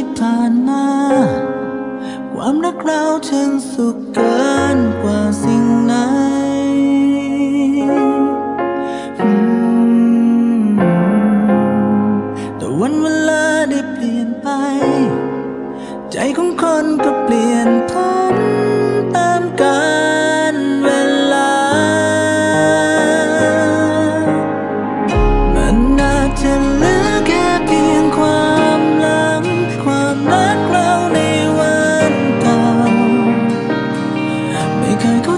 ที่ผ่านมา ความรักเราช่างสุขเกินกว่าสิ่งไหนแต่วันเวลาได้เปลี่ยนไป ใจของคนก็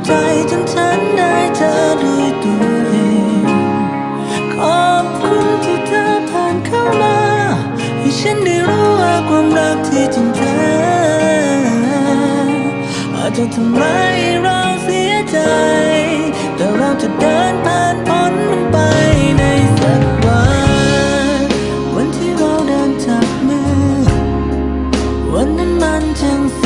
ใจจนฉันได้เจอด้วยตัวเอง ขอบคุณที่เธอผ่านเข้ามาให้ฉันได้รู้ว่าความรักที่จริงแท้อาจจะทำร้ายเราเสียใจ แต่เราจะเดินผ่านพ้นมันไปในสักวัน วันที่เราเดินจับมือ วันนั้นมันช่างส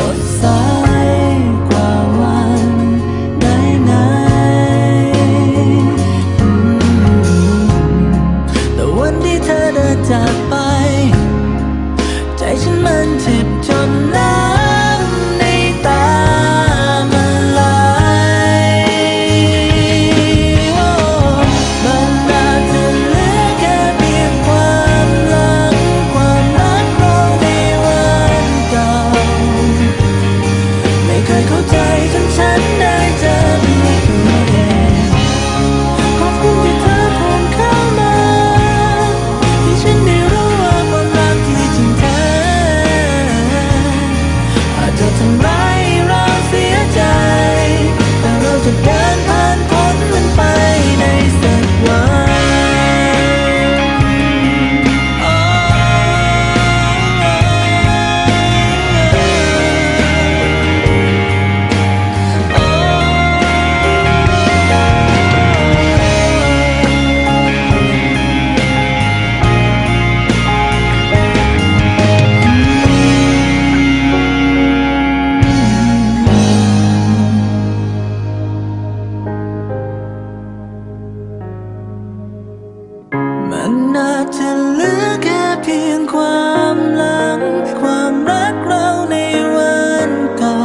จะเหลือแค่เพียงความหลัง ความรักเราในวันเก่า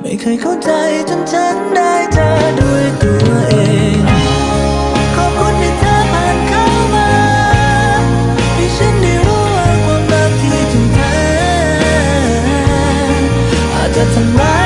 ไม่เคยเข้าใจจนฉันได้เจอด้วยตัวเองขอบคุณที่เธอผ่านเข้ามาให้ฉันได้รู้ว่าความรักที่จริงแท้อาจจะทำร้าย